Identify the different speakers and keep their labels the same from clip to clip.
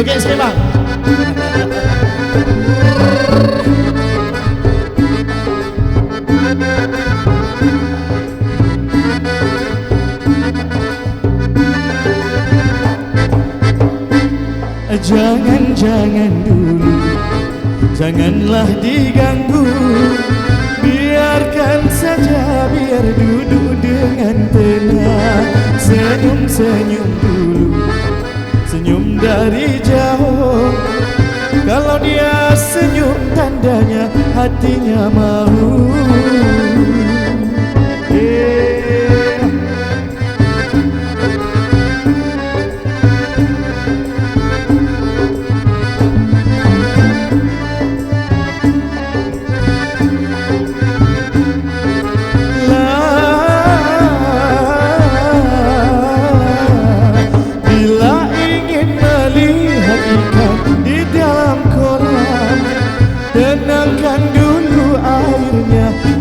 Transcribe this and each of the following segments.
Speaker 1: Sikit bang.
Speaker 2: Jangan-jangan dulu. Janganlah diganggu. Biarkan saja biar duduk dengan tenang. Dulu Senyum dari jauh. Kalau dia senyum tandanya hatinya mau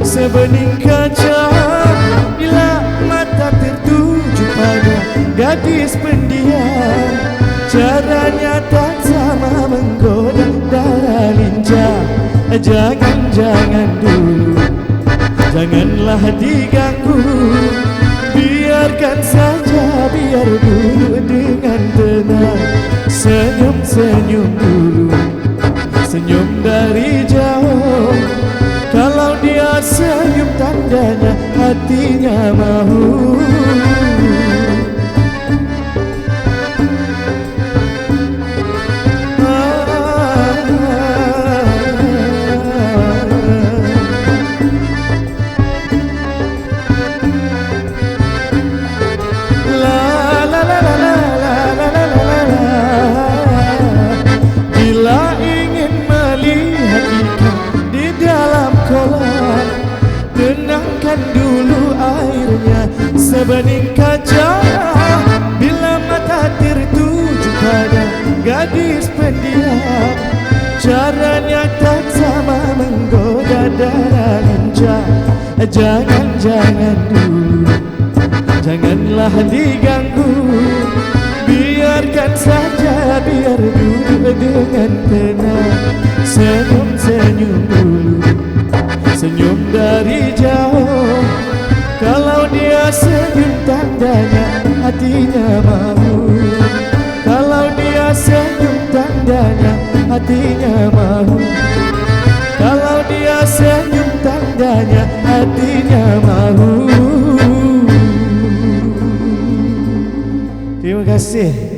Speaker 2: sebening kaca. Bila mata tertuju pada gadis pendiam Caranya tak sama menggoda darah lincah Jangan-jangan dulu Janganlah diganggu. Biarkan saja biar dulu dengan tenang. Senyum-senyum tandanya hatinya sebening kaca. Bila mata tertuju pada gadis pendiam. Caranya tak sama menggoda darah lincah. Jangan-jangan dulu Janganlah diganggu. Biarkan saja biar duduk dengan tenang tandanya hatinya mahu Kalau dia senyum tandanya hatinya mahu. Kalau dia senyum tandanya hatinya mahu. Terima kasih